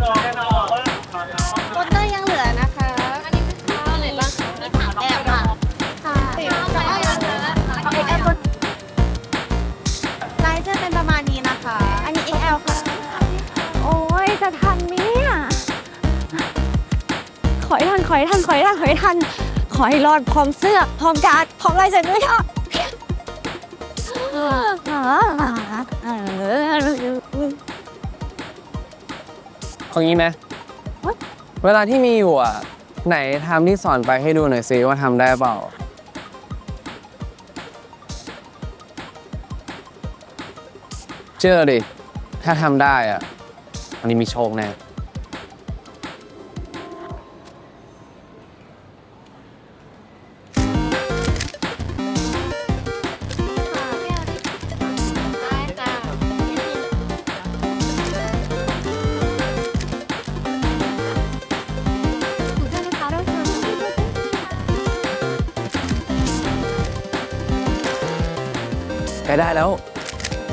โปสเตอร์ยังเหลือนะคะอันนี้เป็นตัวไหนบ้างแอบค่ะค่ะเอ็กแอลไลน์จะเป็นประมาณนี้นะคะ อันนี้ XL ค่ะ โอ้ยจะทันไหมเนี่ยขอให้ทันขอให้ทันขอให้ทันขอให้ทัน ขอให้รอดพร้อมเสื้อ พร้อมการ์ดพร้อมลายเซ็นด้วยค่ะเออ ของนี้ไหมเวลาที่มีอยู่อะ ไหนทำที่สอนไปให้ดูหน่อยซิว่าทำได้เปล่า เชื่อดิ ถ้าทำได้อะ อันนี้มีโชคแน่ ใกล้ได้แล้ว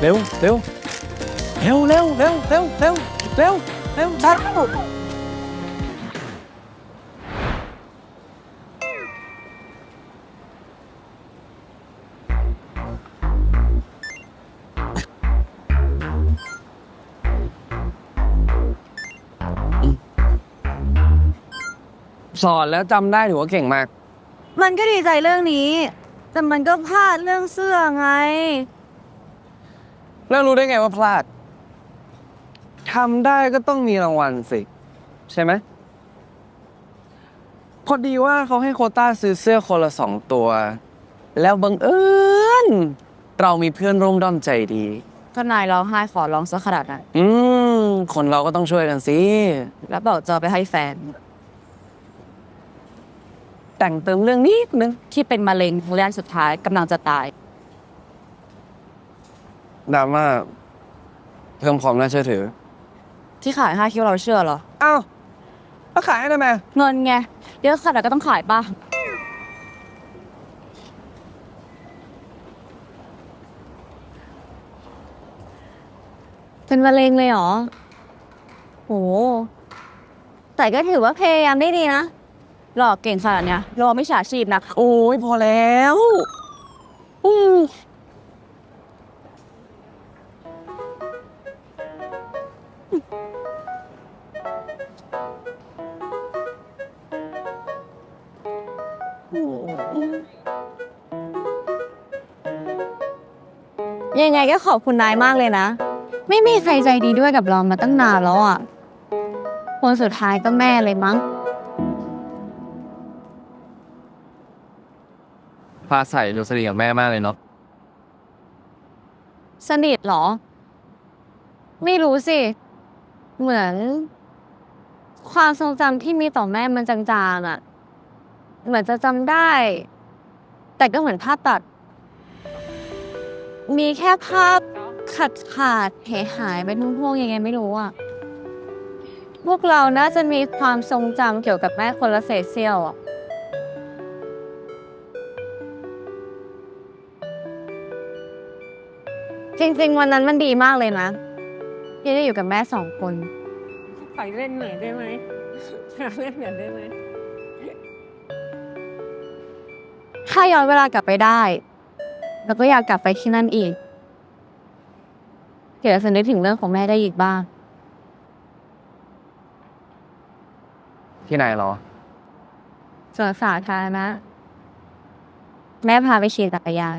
เร็วเร็วเร็วเร็วเร็วเร็วเร็วเร็วเร็วได้แล้วสอนแล้วจำได้ถือว่าเก่งมาก มันก็ดีใจเรื่องนี้ แต่มันก็พลาดเรื่องเสื้อไง แล้วรู้ได้ไงว่าพลาด ทำได้ก็ต้องมีรางวัลสิ ใช่ไหม พอดีว่าเขาให้โควต้าซื้อเสื้อคนละสองตัว แล้วบังเอิญเรามีเพื่อนร่วมด้อมใจดี ก็นายร้องไห้ขอร้องซะขนาดนั้นอืม คนเราก็ต้องช่วยกันสิ แล้วบอกจะเอาไปให้แฟน แต่งเติมเรื่องนิดนึงที่เป็นมะเร็งระยะสุดท้ายกำลังจะตายดราม่าเพิ่มความน่าเชื่อถือ ที่ขายห้าคิวเราเชื่อเหรอ อ้าวแล้วขายให้ได้ไหมเงินไงเยอะขนาดก็ต้องขายป่ะ เป็นมะเร็งเลยเหรอ โห แต่ก็ถือว่าพยายามได้ดีนะ หลอกเก่งขนาดเนี้ยรอไม่ฉาชีพนะโอ้ยพอแล้วอืมยังไงก็ขอบคุณนายมากเลยนะ ไม่มีใครใจดีด้วยกับเรามาตั้งนานแล้วอะคนสุดท้ายก็แม่เลยมั้ง พาใส่ดูสนิทกับแม่มากเลยเนาะสนิทเหรอ ไม่รู้สิ เหมือน ความทรงจำที่มีต่อแม่มันจางๆอะ่ะเหมือนจะจำได้ แต่ก็เหมือนภาพตัด มีแค่ภาพขาดขาดๆหหายไปทุ่งๆยังไงไม่รู้อะพวกเราน่าจะมีความทรงจำเกี่ยวกับแม่คนละเศษเสี้ยวอะ จริง ๆ วันนั้นมันดีมากเลยนะที่ได้อยู่กับแม่สองคน ขอเล่นเหมือนได้ไหมขอเล่นเหมือนได้ไหมถ้าย้อนเวลากลับไปได้แล้วก็อยากกลับไปที่นั่นอีกเดี๋ยวจะนึกถึงเรื่องของแม่ได้อีกบ้าง ที่ไหนเหรอส่วนสาธารณะแม่พาไปขี่จักรยาน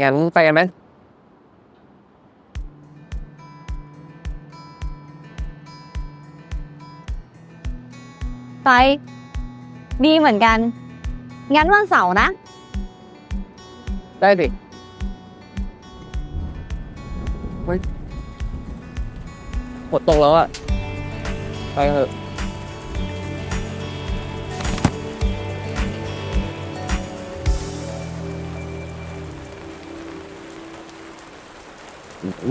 งั้นไปกันไหมไปดีเหมือนกัน งั้นวันเสาร์นะ ได้ดิเฮ้ยหมดตรงแล้วอะไปเถอะ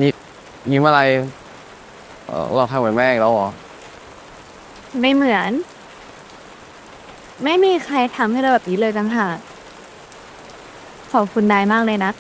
นี่ยิ้มอะไรเออเราทำเหมือนแม่อีกแล้วเหรอ ไม่เหมือน ไม่มีใครทำให้เราแบบนี้เลยต่างหากขอบคุณนายมากเลยนะ